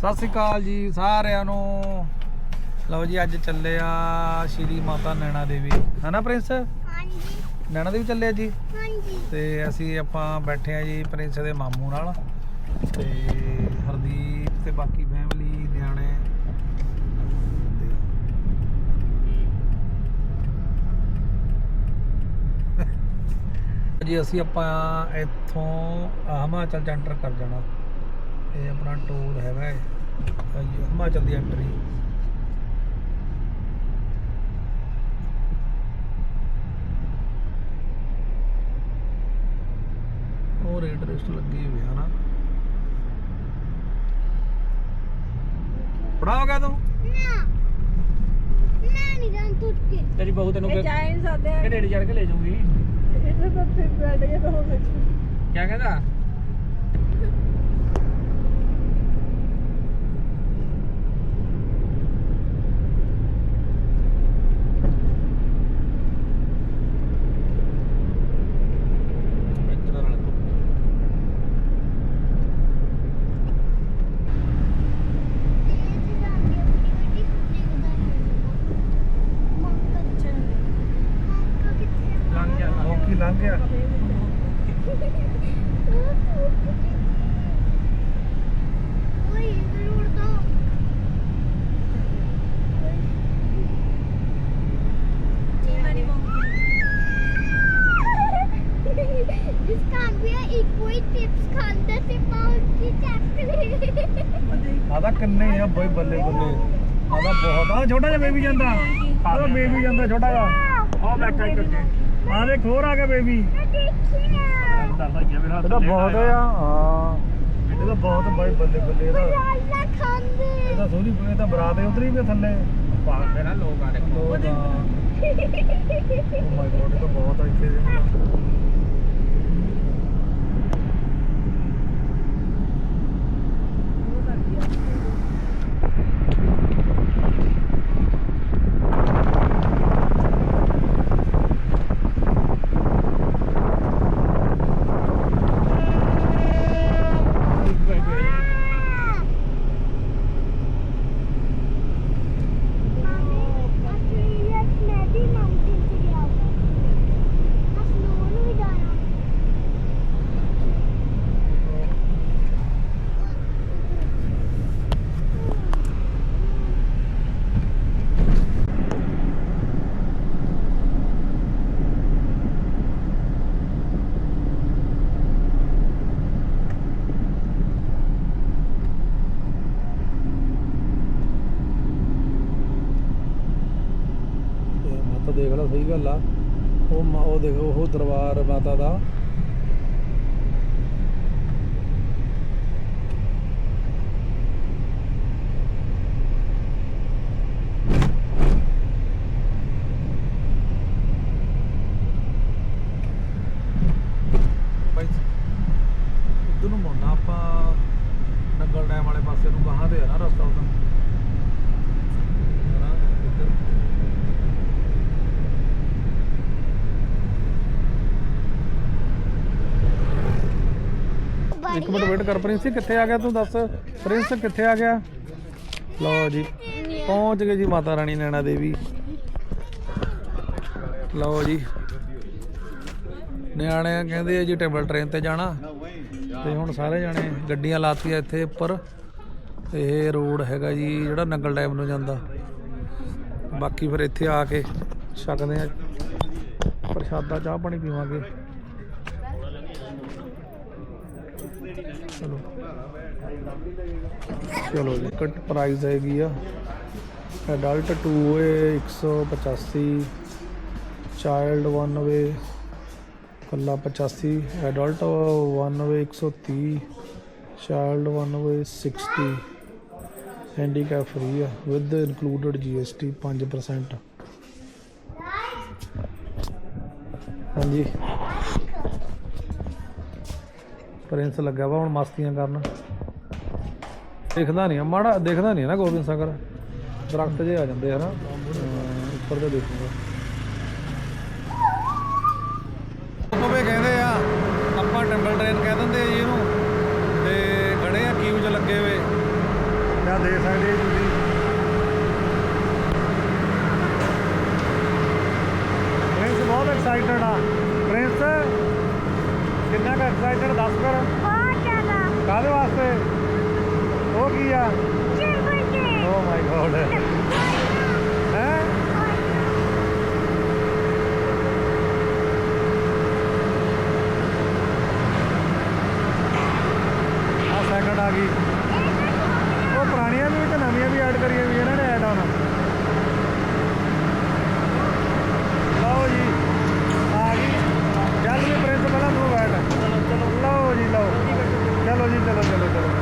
ਸਤਿ ਸ੍ਰੀ ਅਕਾਲ ਜੀ ਸਾਰਿਆਂ ਨੂੰ। ਲਓ ਜੀ ਅੱਜ ਚੱਲੇ ਆ ਸ਼੍ਰੀ ਮਾਤਾ ਨੈਣਾ ਦੇਵੀ। ਹਨਾ ਪ੍ਰਿੰਸ? ਹਾਂਜੀ। ਨੈਣਾ ਦੇਵੀ ਚੱਲੇ ਆ ਜੀ? ਹਾਂਜੀ। ਤੇ ਅਸੀਂ ਆਪਾਂ ਬੈਠੇ ਆ ਜੀ ਪ੍ਰਿੰਸ ਦੇ ਮਾਮੂ ਨਾਲ। ਤੇ ਹਰਦੀਪ ਤੇ ਬਾਕੀ ਫੈਮਿਲੀ ਨਿਆਣੇ। ਜੀ ਅਸੀਂ ਆਪਾਂ ਇੱਥੋਂ ਹਿਮਾਚਲ ਚ ਐਂਟਰ ਕਰ ਜਾਣਾ। ਇਹ ਆਪਣਾ ਟੂਰ ਹੈਗਾ ਹੈ ਹਿਮਾਚਲ ਦੀ ਐਂਟਰੀ ਉਹ ਰੇਟ ਰਿਸਟ ਲੱਗੀ ਹੋਈ ਆ ਨਾ। ਪੜਾ ਹੋ ਗਿਆ ਤੂੰ? ਨਾ ਨਾ ਨਹੀਂ ਜਾਂ ਟੁੱਟ ਕੇ। ਤੇਰੀ ਬਹੂ ਤੈਨੂੰ ਇਹ ਜਾ ਹੀ ਨਹੀਂ ਸਕਦੇ ਕਿਹੜੇ ਚੜ ਕੇ ਲੈ ਜਾਊਗੀ। ਇਹਨਾਂ ਦਾ ਤੇ ਬੈਠ ਕੇ ਤਾਂ ਹੋ ਸਕਦਾ। ਕੀ ਕਹਿੰਦਾ ਤੇਜ਼ ਜਾਂਦੀ ਹੈ ਬੜੀ ਵੱਡੀ ਦੇਖਦਾ ਨਹੀਂ ਮੰਕਾ ਮੰਕਾ ਕਿੱਥੇ ਆ? ਲੰਘ ਗਿਆ ਉਹ ਕੀ ਲੰਘ ਗਿਆ ਓਏ ਇਧਰ ਉੜਦਾ ਜਿਸ ਕੰਮ ਵੀ ਇੱਕੋ ਹੀ ਟਿਪਸ ਖਾਂਦਾ ਪਾਉਂ ਕੀ ਆਦਾ ਕਿੰਨੇ ਆ ਬਈ ਬੱਲੇ ਬੱਲੇ। ਆਦਾ ਬਹੁਤ ਆ। ਛੋਟਾ ਜਿਹਾ ਬੇਬੀ ਜਾਂਦਾ। ਆਦਾ ਬੇਬੀ ਜਾਂਦਾ ਛੋਟਾ ਜਿਹਾ। ਆ ਬੈਠਾ ਇੱਕ ਅੱਗੇ ਆ ਦੇਖ ਹੋਰ ਆ ਗਿਆ ਬੇਬੀ। ਇਹਦਾ ਬਹੁਤ ਆ ਹਾਂ। ਇਹਦਾ ਬਹੁਤ ਬਾਈ ਬੱਲੇ ਬੱਲੇ ਇਹਦਾ। ਇਹਦਾ ਸੋਹਣੀ ਇਹ ਤਾਂ ਬਰਾਤ ਹੈ ਉਤਰੀ ਵੀ ਆ ਥੱਲੇ। ਪਾਉਂਦੇ ਨਾ ਲੋਕ ਆ ਦੇਖੋ। ਓ ਮਾਈ ਗੋਡ ਇਹ ਤਾਂ ਬਹੁਤ ਆ ਇੱਥੇ ਦੇ ਆਸਟ੍ਰੇਲੀਆ ਚ ਮੈਂ ਵੀ ਮਾਊਂਟੇਨ ਚ ਗਿਆ ਹਾਂ ਮੈਂ ਸਨੋ ਨੂੰ ਵੀ ਜਾਣਾ ਤੇ ਮਾਤਾ ਦੇਖ ਲਾ ਸਹੀ ਗੱਲ ਆ। ਉਹ ਮਾ- ਉਹ ਦੇਖੋ ਉਹ ਦਰਬਾਰ ਮਾਤਾ ਦਾ ਭਾਈ ਉਧਰ ਨੂੰ ਮੁੜਨਾ ਆਪਾਂ ਨੰਗਲ ਡੈਮ ਵਾਲੇ ਪਾਸੇ ਨੂੰ ਗਾਹਾਂ ਤੇ ਆ ਨਾ ਰਸਤਾ ਉਹਦਾ ਹਨਾ ਇੱਧਰ ਇੱਕ ਮਿੰਟ ਵੇਟ ਕਰ, ਪ੍ਰਿੰਸ ਕਿੱਥੇ ਆ ਗਿਆ ਤੂੰ ਦੱਸ? ਪ੍ਰਿੰਸ, ਕਿੱਥੇ ਆ ਗਿਆ? ਲਓ ਜੀ, ਪਹੁੰਚ ਗਏ ਜੀ ਮਾਤਾ ਰਾਣੀ ਨੈਣਾ ਦੇਵੀ। ਲਓ ਜੀ। ਨਿਆਣੇ ਕਹਿੰਦੇ ਜੀ, ਟੇਬਲ ਟ੍ਰੇਨ ਤੇ ਜਾਣਾ। ਤੇ ਹੁਣ ਸਾਰੇ ਜਾਣੇ ਗੱਡੀਆਂ ਲਾਤੀਆਂ ਇੱਥੇ ਉੱਪਰ। ਇਹ ਰੋਡ ਹੈਗਾ ਜੀ, ਜਿਹੜਾ ਨੰਗਲ ਡੈਮ ਨੂੰ ਜਾਂਦਾ। ਬਾਕੀ ਫਿਰ ਇੱਥੇ ਆ ਕੇ ਛਕਦੇ ਆ। ਪ੍ਰਸ਼ਾਦਾ, ਚਾਹ ਪਾਣੀ ਪੀਵਾਂਗੇ। ਚਲੋ। ਚਲੋ ਜੀ ਕੱਟ ਪ੍ਰਾਈਸ ਹੈਗੀ ਆ। ਐਡਲਟ 2 ਏ 185 ਚਾਈਲਡ 1 ਵੇ ਕੱਲਾ 85 adult 1 way 130 child 1 way 60 handicap free ਆ ਵਿਦ ਇਨਕਲੂਡਡ GST 5% ਹਾਂਜੀ। ਪ੍ਰਿੰਸ ਲੱਗਾ ਵਾ, ਹੁਣ ਮਸਤੀਆਂ ਕਰਨ। ਦੇਖਦਾ ਨਹੀਂ ਮਾੜਾ ਦੇਖਦਾ ਨਹੀਂ ਨਾ ਗੋਬਿੰਦ ਸਾਗਰ। ਦਰਖਤ ਜੇ ਆ ਜਾਂਦੇ ਹਨਾ ਅਹ ਉੱਪਰ ਤੇ ਦੇਖੂਗਾ ਪਵੇ ਕਹਿੰਦੇ ਆ ਆਪਾਂ ਟੈਂਪਲ ਟ੍ਰੇਨ ਕਹਿ ਦਿੰਦੇ ਆ ਜੀ ਇਹਨੂੰ ਤੇ ਖੜੇ ਆ ਕਿਊ 'ਚ ਲੱਗੇ ਹੋਏ ਜਾਂ ਦੇਖ ਸਕਦੇ ਹੋ ਤੁਸੀਂ ਪ੍ਰਿੰਸ ਬਹੁਤ ਐਕਸਾਈਟਡ ਆ ਪ੍ਰਿੰਸ ਕਿੰਨਾ ਕੁ ਐਕਸਾਈਟਡ ਦੱਸ ਕਰ ਬਹੁਤ ਜ਼ਿਆਦਾ ਕਾਹਦੇ ਵਾਸਤੇ। ਉਹ ਕੀ ਆ? ਓ ਮਾਈ ਗੋਡ ਹੈ? ਆ ਸੈਕਿੰਡ ਆ ਗਈ ਉਹ ਪੁਰਾਣੀਆਂ ਵੀ ਤੇ ਨਵੀਆਂ ਵੀ ਐਡ ਕਰੀਆਂ ਵੀ ਇਹਨਾਂ ਨੇ ਐਡ ਆਨ ਲਓ ਜੀ ਆ ਗਈ ਚੱਲ ਵੀ ਪ੍ਰਿੰਸ ਪਹਿਲਾਂ ਤੂੰ ਬੈਠ ਚਲੋ ਚਲੋ ਲਓ ਜੀ ਲਓ ਚਲੋ ਜੀ ਚਲੋ ਚਲੋ ਚਲੋ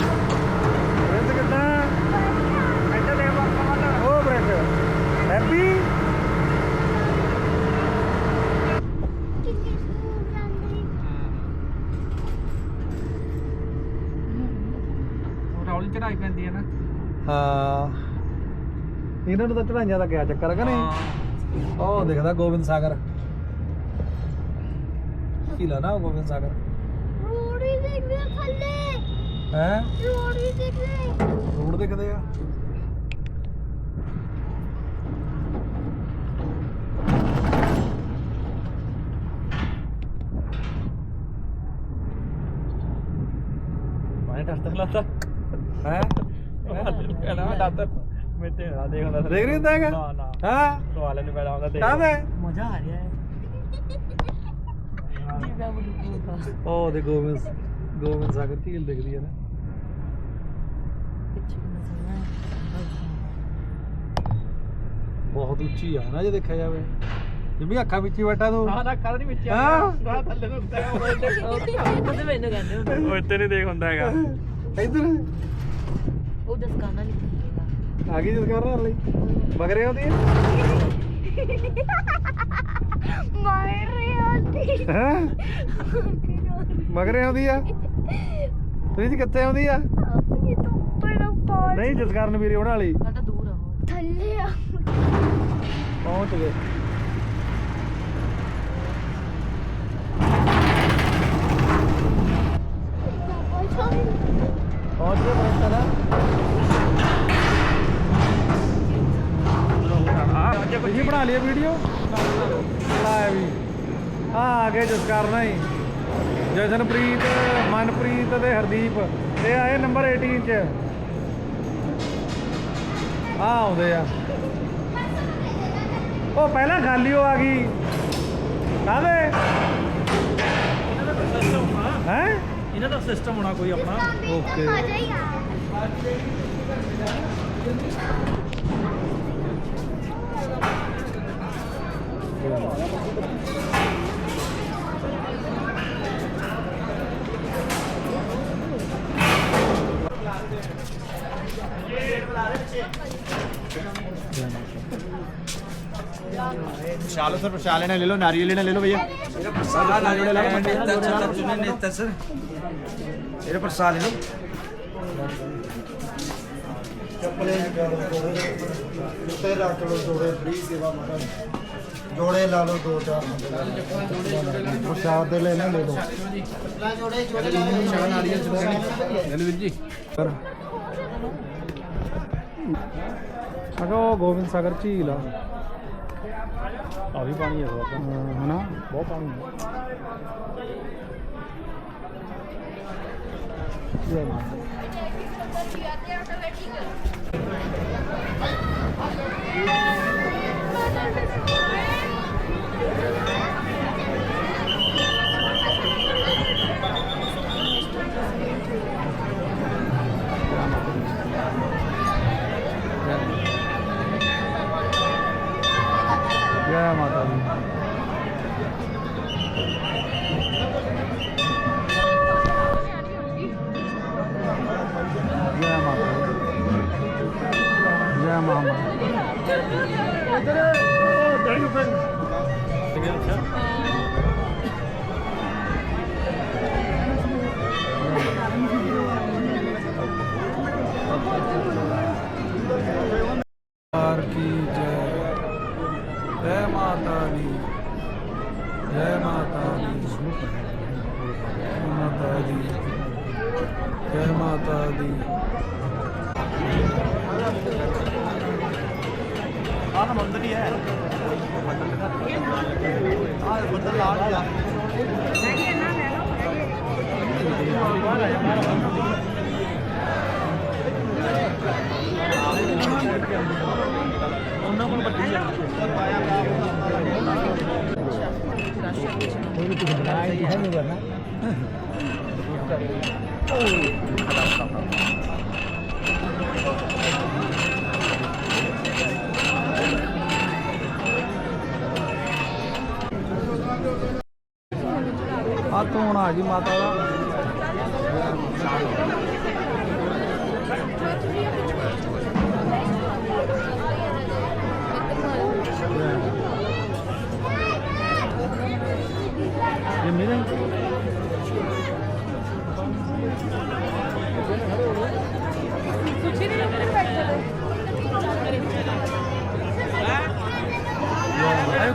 ਪ੍ਰਿੰਸ ਕਿੱਦਾਂ ਇੱਥੇ ਦੇਖ ਬਾਬਾ ਉਹ ਪ੍ਰਿੰਸ ਹੈਪੀ ਕਿੰਨੀ ਸਕੂਲ ਜਾਂਦੀ ਰੌਲੀ ਚੜਾਈ ਪੈਂਦੀ ਹੈ ਨਾ ਹਾਂ ਇਹਨਾਂ ਨੂੰ ਤਾਂ ਚੜਾਈਆਂ ਦਾ ਕਿਆ ਚੱਕਰ ਹੈ ਕਿ ਨਹੀਂ? ਉਹ ਦਿਖਦਾ ਗੋਬਿੰਦ ਸਾਗਰ। ਹੀਲਾ ਨਾ ਉਹ ਗੋਬਿੰਦ ਸਾਗਰ? ਰੋੜੀ ਦੇਖਦੇ ਥੱਲੇ। ਹੈ? ਰੋੜੀ ਦੇਖਦੇ ਰੋਡ ਦਿਖਦੇ ਆ। ਮੈਂ ਡਰਦਾ ਲੱਗਦਾ। ਹੈ? ਮੈਂ ਡਰਦਾ ਮੈਂ ਤੇ ਨਾ ਦੇਖ ਨਹੀਂ ਹੁੰਦਾ ਹੈਗਾ? ਨਾ ਨਾ। ਹਾਂ। ਸਵਾਲ ਨਹੀਂ ਪੈਦਾ ਹੁੰਦਾ ਦੇਖ। ਕਾਹਦੇ? ਮਜ਼ਾ ਆ ਰਿਹਾ ਹੈ। ਉਹ ਦੇ ਗੋਬਿੰਦ ਗੋਬਿੰਦ ਸਾਗਰ ਝੀਲ ਦਿਖਦੀ ਹੈ ਨਾ। ਬਹੁਤ ਉੱਚੀ ਆ ਨਾ ਜੇ ਦੇਖਿਆ ਜਾਵੇ। ਜਿਵੇਂ ਅੱਖਾਂ ਵਿੱਚ ਹੀ ਬੈਠਾ ਤੂੰ। ਹਾਂ ਨਾ ਕਰ ਨਹੀਂ ਵਿੱਚ ਹਾਂ। ਨਾ ਥੱਲੇ ਨੂੰ ਉੱਤੇ ਉਹ ਮੈਨੂੰ ਕਹਿੰਦੇ ਹੁੰਦੇ ਉਹ ਇੱਥੇ ਨਹੀਂ ਦੇਖ ਹੁੰਦਾ ਹੈਗਾ। ਇੱਧਰ। ਉਹ ਦਸਕਾਨਾ ਨਹੀਂ। ਆ ਗਈ ਜਦ ਕਰ ਲਈ ਮਗਰੇ ਆਉਂਦੀ ਹੈ ਮਾਰ ਰਹੀ ਹੁੰਦੀ ਹੈ? ਮਗਰੇ ਆਉਂਦੀ ਆ। ਤੁਸੀਂ ਕਿੱਥੇ ਆਉਂਦੀ ਆ? ਆਪਣੀ ਤੋਂ ਉੱਪਰ ਪਹੁੰਚ ਨਹੀਂ ਜਸਕਰਨ ਵੀਰੇ ਉਹਨਾਂ ਵਾਲੀ। ਦੂਰ ਆ ਥੱਲੇ ਆ। ਪਹੁੰਚ ਗਏ। ਪਹੁੰਚ ਗਏ। ਪਰ ਨਾ ਤੁਸੀਂ ਬਣਾ ਲਈ ਵੀਡੀਓ? ਲਾਇਆ ਵੀ। ਆ ਆ ਗਏ ਜਸਕਰਨ ਹੀ ਜਸ਼ਨਪ੍ਰੀਤ ਮਨਪ੍ਰੀਤ ਤੇ ਹਰਦੀਪ। ਇਹ ਆਏ ਨੰਬਰ 18 ਚ। ਆ ਆਉਂਦੇ ਆ। ਉਹ ਪਹਿਲਾਂ ਖਾਲੀ ਹੋ ਆ ਗਈ। ਕਾਹਦੇ? ਹੈ? ਇਹਨਾਂ ਦਾ ਸਿਸਟਮ ਹੋਣਾ ਕੋਈ ਆਪਣਾ। ਓਕੇ। शाल सर शाल लेना ले लो नारियल लेना ले लो भैया मेरे पर शाल ले लो चप्पलें रख लो जोड़े फ्री सेवा मतलब ਜੋੜੇ ਲਾ ਲਓ ਦੋ ਚਾਰ ਪ੍ਰਸ਼ਾਦ ਦੇ ਲੈਣੇ ਲੈ ਲਓ ਸਰ ਅਗਾ ਗੋਬਿੰਦ ਸਾਗਰ ਝੀਲ ਆ। ਆ ਵੀ ਪਾਣੀ ਹੈ ਹਾਂ, ਹਨਾ? ਬਹੁਤ ਪਾਣੀ ਹੈ ਜੈ की जय जय माता दी ਜੈ ਮਾਤਾ ਦੀ ਜੈ ਮਾਤਾ ਦੀ ਜੈ ਮਾਤਾ ਦੀ ਆਹ ਤਾਂ ਮੰਦਰ ਹੀ ਹੈ ਆਹ ਮੰਦਰ ਲਾਲ ਹੀ ਆ ਉਹਨਾਂ ਆ ਧੋਣਾ ਜੀ ਮਾਤਾ ਦਾ।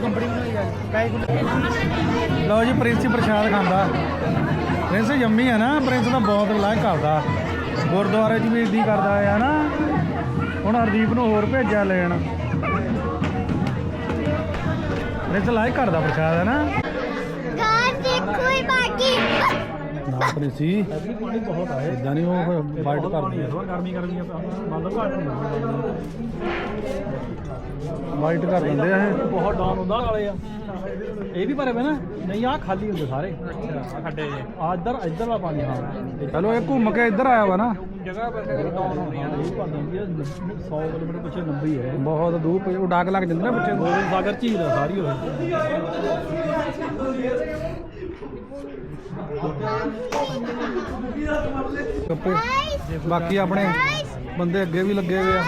ਕੰਪਨੀ ਲਓ ਜੀ ਪ੍ਰਿੰਸ ਹੀ ਪ੍ਰਸ਼ਾਦ ਖਾਂਦਾ। ਪ੍ਰਿੰਸ ਯੰਮੀ ਹੈ ਨਾ ਪ੍ਰਿੰਸ ਤਾਂ ਬਹੁਤ ਲਾਇਕ ਕਰਦਾ। ਗੁਰਦੁਆਰੇ 'ਚ ਵੀ ਇੱਦੀ ਕਰਦਾ ਆ ਨਾ। ਹੁਣ ਹਰਦੀਪ ਨੂੰ ਹੋਰ ਭੇਜਿਆ ਲੈਣ। ਪ੍ਰਿੰਸ ਲਾਇਕ ਕਰਦਾ ਪ੍ਰਸ਼ਾਦ ਹੈ ਨਾ? ਨਾ ਪ੍ਰਿੰਸੀ ਪਾਣੀ ਬਹੁਤ ਆਏ ਇਦਾਂ ਨਹੀਂ ਉਹ ਵਾਈਟ ਕਰਦੀ ਹੈ ਗਰਮੀ ਗਰਮੀ ਮੰਨ ਲਓ ਘੱਟ ਵਾਈਟ ਕਰ ਦਿੰਦੇ ਆ ਇਹ। ਬਹੁਤ ਡਾਊਨ ਹੁੰਦਾ ਵਾਲੇ ਆ। ਇਹ ਵੀ ਭਰੇ ਪਏ ਨਾ। ਨਹੀਂ ਆ ਖਾਲੀ ਹੁੰਦੇ ਸਾਰੇ। ਖੱਡੇ ਜੇ ਆ ਇੱਧਰ ਇੱਧਰ ਦਾ ਪਾਣੀ ਹਾਂ ਚਲੋ ਇਹ ਘੁੰਮ ਕੇ ਇੱਧਰ ਆਇਆ ਵਾ ਨਾ। ਜਗ੍ਹਾ ਪਰ ਡਾਊਨ ਭਾਵੇਂ ਵੀ 100 ਕਿਲੋਮੀਟਰ ਪਿੱਛੇ ਲੰਬੀ ਹੈ ਬਹੁਤ ਦੂਰ ਉਹ ਡਾਕ ਲੱਗ ਜਾਂਦੇ ਨਾ ਨੂੰ ਗੋਬਿੰਦ ਸਾਗਰ ਝੀਲ ਆ ਸਾਰੀ ਹੋਈ ਕੱਪੇ ਬਾਕੀ ਆਪਣੇ ਬੰਦੇ ਅੱਗੇ ਵੀ ਲੱਗੇ ਹੋਏ ਆ।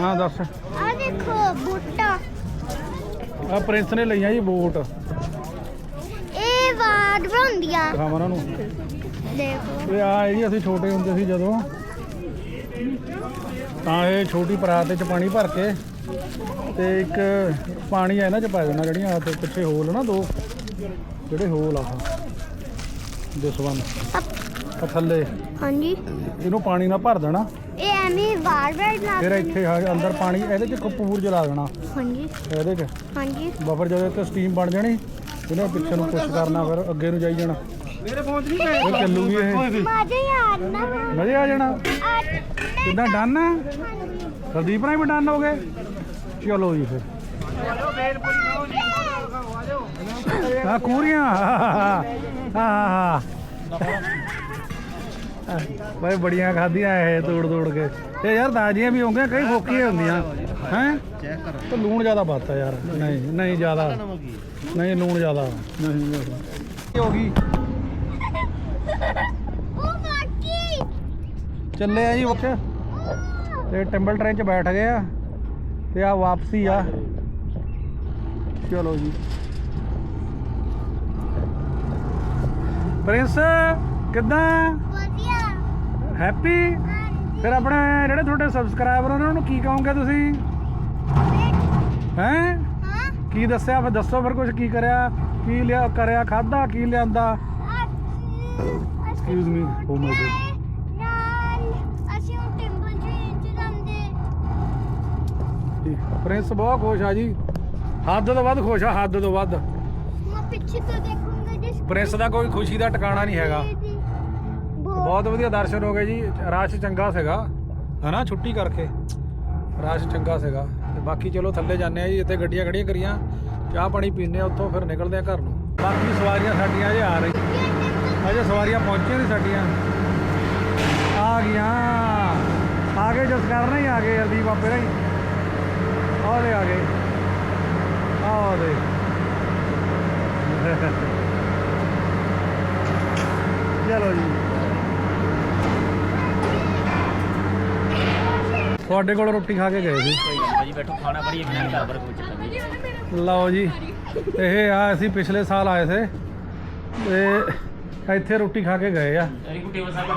ਹਾਂ ਦੱਸ। ਆ ਦੇਖੋ ਬੂਟਾ। ਆ ਪ੍ਰਿੰਸ ਨੇ ਲਈਆਂ ਜੀ ਬੂਟ। ਇਹ ਵਾਰ ਬਣਦੀਆਂ ਦਿਖਾਵਾਂ ਉਹਨਾਂ ਨੂੰ। ਦੇਖੋ। ਇਹ ਆ ਜਿਹੜੀ ਅਸੀਂ ਛੋਟੇ ਹੁੰਦੇ ਸੀ ਜਦੋਂ। ਤਾਂ ਇਹ ਛੋਟੀ ਪਰਾਤ ਚ ਪਾਣੀ ਭਰ ਕੇ ਤੇ ਇੱਕ ਪਾਣੀ ਆ ਇਹਨਾਂ ਚ ਪਾ ਦੇਣਾ ਜਿਹੜੀਆਂ ਆ ਤੇ ਪਿੱਛੇ ਹੋਲ ਨਾ ਦੋ। ਜਿਹੜੇ ਹੋਲ ਆ ਦਿਸ ਵਨ ਆ ਥੱਲੇ। ਹਾਂਜੀ। ਇਹਨੂੰ ਪਾਣੀ ਨਾਲ ਭਰ ਦੇਣਾ। ਇਹ ਐਵੇਂ ਵਾਰ ਵਾਰ ਲਾ ਫਿਰ ਇੱਥੇ ਆ ਅੰਦਰ ਪਾਣੀ ਇਹਦੇ ਚ ਕਪੂਰ ਜਲਾ ਦੇਣਾ। ਹਾਂਜੀ। ਇਹਦੇ ਚ। ਹਾਂਜੀ। ਬਫਰ ਜਦੋਂ ਤੇ ਸਟੀਮ ਬਣ ਜਾਣੀ ਇਹਨੇ ਪਿੱਛੇ ਨੂੰ ਪੁਸ਼ ਕਰਨਾ ਫਿਰ ਅੱਗੇ ਨੂੰ ਜਾਈ ਜਾਣਾ। ਮੇਰੇ ਪਹੁੰਚ ਨਹੀਂ ਗਏ ਫਿਰ ਚੱਲੂਗੀ ਇਹ। ਮਜ਼ਾ ਯਾਰ ਨਾ ਮਜ਼ੇ ਆ ਜਾਣਾ। ਕਿੱਦਾਂ ਡਨ ਆ? ਸਰਦੀਪ ਨਾਲ ਵੀ ਡਨ ਹੋ ਗਏ? ਚਲੋ ਜੀ ਫਿਰ। ਆ ਕੂਰੀਆਂ ਹਾਂ ਬਈ ਬੜੀਆਂ ਖਾਧੀਆਂ ਇਹ ਤੋੜ ਤੋੜ ਕੇ। ਤੇ ਯਾਰ ਤਾਜ਼ੀਆਂ ਵੀ ਹੋਣਗੀਆਂ ਕਈ ਫੋਕੀਆਂ ਹੁੰਦੀਆਂ। ਹੈ? ਚੈੱਕ ਕਰ ਤੇ ਲੂਣ ਜ਼ਿਆਦਾ ਪਾਤਾ ਯਾਰ। ਨਹੀਂ ਨਹੀਂ ਜ਼ਿਆਦਾ। ਨਹੀਂ ਲੂਣ ਜ਼ਿਆਦਾ। ਨਹੀਂ ਕੀ ਹੋ ਗਈ? ਚੱਲੇ ਆ ਜੀ ਉੱਥੇ। ਤੇ ਟਿੰਬਲ ਟ੍ਰੇਨ 'ਚ ਬੈਠ ਗਏ ਆ। ਤੇ ਆ ਵਾਪਸੀ ਆ। ਚਲੋ ਜੀ। ਪ੍ਰਿੰਸ ਕਿੱਦਾਂ? ਵਧੀਆ। ਹੈਪੀ? ਫਿਰ ਆਪਣੇ ਜਿਹੜੇ ਤੁਹਾਡੇ ਸਬਸਕ੍ਰਾਈਬਰ ਉਹਨਾਂ ਨੂੰ ਕੀ ਕਹੋਗੇ ਤੁਸੀਂ? ਹੈਂ? ਕੀ ਦੱਸਿਆ? ਫਿਰ ਦੱਸੋ ਫਿਰ ਕੁਝ ਕੀ ਕਰਿਆ? ਕੀ ਲਿਆ ਕਰਿਆ ਖਾਦਾ ਕੀ ਲਿਆਂਦਾ? Excuse me oh my god Prince ਬਹੁਤ ਖੁਸ਼ ਆ ਜੀ। ਹੱਦ ਤੋਂ ਵੱਧ ਖੁਸ਼ ਆ ਹੱਦ ਤੋਂ ਵੱਧ। ਮੈਂ ਪਿੱਛੇ ਤੋਂ ਜਿਸ ਪ੍ਰਿੰਸ ਦਾ ਕੋਈ ਖੁਸ਼ੀ ਦਾ ਟਿਕਾਣਾ ਨਹੀਂ ਹੈਗਾ। ਬਹੁਤ ਵਧੀਆ ਦਰਸ਼ਨ ਹੋ ਗਏ ਜੀ। ਰਸ਼ ਚੰਗਾ ਸੀਗਾ, ਹਨਾ? ਛੁੱਟੀ ਕਰਕੇ। ਰਸ਼ ਚੰਗਾ ਸੀਗਾ। ਤੇ ਬਾਕੀ ਚਲੋ ਥੱਲੇ ਜਾਂਦੇ ਆ ਜੀ, ਇੱਥੇ ਗੱਡੀਆਂ ਖੜੀਆਂ ਕਰੀਆਂ। ਚਾਹ ਪਾਣੀ ਪੀਂਦੇ ਆ, ਉੱਥੋਂ ਫਿਰ ਨਿਕਲਦੇ ਆ ਘਰ ਨੂੰ। ਬਾਕੀ ਸਵਾਰੀਆਂ ਸਾਡੀਆਂ ਅਜੇ ਆ ਰਹੀ ਅਜੇ ਸਵਾਰੀਆਂ ਪਹੁੰਚੀਆਂ ਨਹੀਂ ਸਾਡੀਆਂ। ਆ ਗਈਆਂ। ਆ ਗਏ ਜਸ ਕਰਨਾ ਹੀ ਆ ਗਏ ਅਰਦੀਪ ਬਾਬੇ ਰਾਈ ਆਲੇ ਆ ਗਏ। ਆ ਚਲੋ ਜੀ। ਤੁਹਾਡੇ ਕੋਲ ਰੋਟੀ ਖਾ ਕੇ ਗਏ ਸੀ। ਭਾਜੀ ਬੈਠੋ ਖਾਣਾ ਬੜੀ ਬਿਨਾਂ ਘਰ ਪਰ ਕੋਈ ਚੱਕਰ ਨਹੀਂ। ਲਓ ਜੀ ਇਹ ਆ ਅਸੀਂ ਪਿਛਲੇ ਸਾਲ ਆਏ ਸੀ ਤੇ ਇੱਥੇ ਰੋਟੀ ਖਾ ਕੇ ਗਏ ਆ। ਤੇਰੀ ਕੁੱਟੀ ਵਸਾ ਕਰ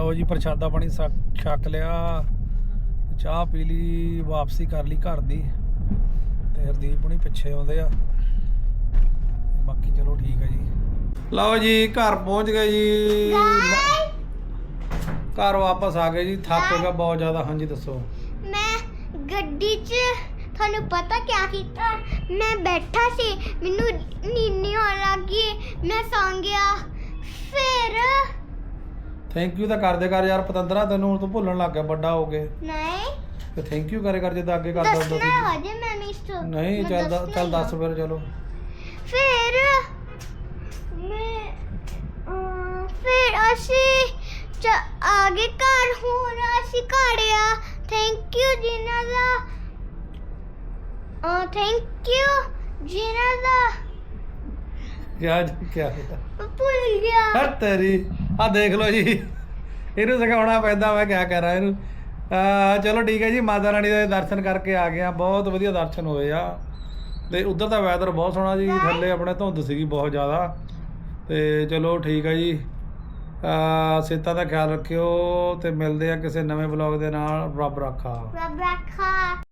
ਲਓ ਜੀ, ਪ੍ਰਸ਼ਾਦਾ ਪਾਣੀ ਛਕ ਲਿਆ। ਚਾਹ ਪੀ ਲਈ, ਵਾਪਸੀ ਕਰ ਲਈ ਘਰ ਦੀ। ਤੇ ਹਰਦੀਪ ਹੁਣੀ ਪਿੱਛੇ ਆਉਂਦੇ ਆ। ਬਾਕੀ ਚਲੋ ਠੀਕ ਹੈ ਜੀ। ਲਓ ਜੀ, ਘਰ ਪਹੁੰਚ ਗਏ ਜੀ। ਘਰ ਵਾਪਸ ਆ ਗਏ ਜੀ। ਥੱਕ ਗਿਆ ਬਹੁਤ ਜ਼ਿਆਦਾ। ਹਾਂਜੀ, ਦੱਸੋ। ਮੈਂ ਗੱਡੀ 'ਚ ਤੁਹਾਨੂੰ ਪਤਾ ਕਿਆ ਕੀਤਾ? ਮੈਂ ਬੈਠਾ ਸੀ। ਮੈਨੂੰ ਨੀਂਦ ਆਉਣ ਲੱਗੀ ਮੈਂ ਸੌਂ ਗਿਆ। ਫਿਰ ਥੈਂਕ ਯੂ ਤਾਂ ਕਰਦੇ ਕਰ ਯਾਰ ਪਤੰਦਰਾ ਤੈਨੂੰ ਹੁਣ ਤੂੰ ਭੁੱਲਣ ਲੱਗ ਗਿਆ ਵੱਡਾ ਹੋ ਕੇ। ਨਹੀਂ। ਤੇ ਥੈਂਕ ਯੂ ਕਰੇ ਕਰ ਜਿੱਦਾਂ ਅੱਗੇ ਕਰਦਾ ਹੁੰਦਾ ਦੱਸਣਾ ਸੀ। ਹਜੇ ਮੈਂ ਨਹੀਂ ਸੋ ਨਹੀਂ ਚੱਲ ਦ- ਚੱਲ ਦੱਸ ਆ। ਫਿਰ ਚਲੋ। ਫਿਰ ਮੈਂ ਫਿਰ ਅਸੀਂ ਚ- ਆਗੇ ਘਰ ਹੁਣ ਅਸੀਂ ਘਰ ਆ। ਥੈਂਕ ਯੂ ਜਿਨ੍ਹਾਂ ਦਾ ਅ ਥੈਂਕ ਯੂ ਜਿਨ੍ਹਾਂ ਦਾ ਕਿਆ ਕਿਆ ਹੋਇਆ? ਮੈਂ ਭੁੱਲ ਗਿਆ। ਹਰ ਤੇਰੀ ਆ ਦੇਖ ਲਓ ਜੀ। ਇਹਨੂੰ ਸਿਖਾਉਣਾ ਪੈਂਦਾ ਮੈਂ ਕਿਆ ਕਰਾਂ ਇਹਨੂੰ। ਚਲੋ ਠੀਕ ਹੈ ਜੀ, ਮਾਤਾ ਰਾਣੀ ਦੇ ਦਰਸ਼ਨ ਕਰਕੇ ਆ ਗਏ ਆ। ਬਹੁਤ ਵਧੀਆ ਦਰਸ਼ਨ ਹੋਏ ਆ। ਤੇ ਉਧਰ ਦਾ ਵੈਦਰ ਬਹੁਤ ਸੋਹਣਾ ਜੀ। ਥੱਲੇ ਆਪਣੇ ਧੁੰਦ ਸੀਗੀ ਬਹੁਤ ਜ਼ਿਆਦਾ। ਤੇ ਚਲੋ ਠੀਕ ਹੈ ਜੀ। ਆ ਸਿਹਤਾਂ ਦਾ ਖਿਆਲ ਰੱਖਿਓ ਤੇ ਮਿਲਦੇ ਆ ਕਿਸੇ ਨਵੇਂ ਵਲੌਗ ਦੇ ਨਾਲ। ਰੱਬ ਰੱਖਾ। ਰੱਬ ਰੱਖਾ।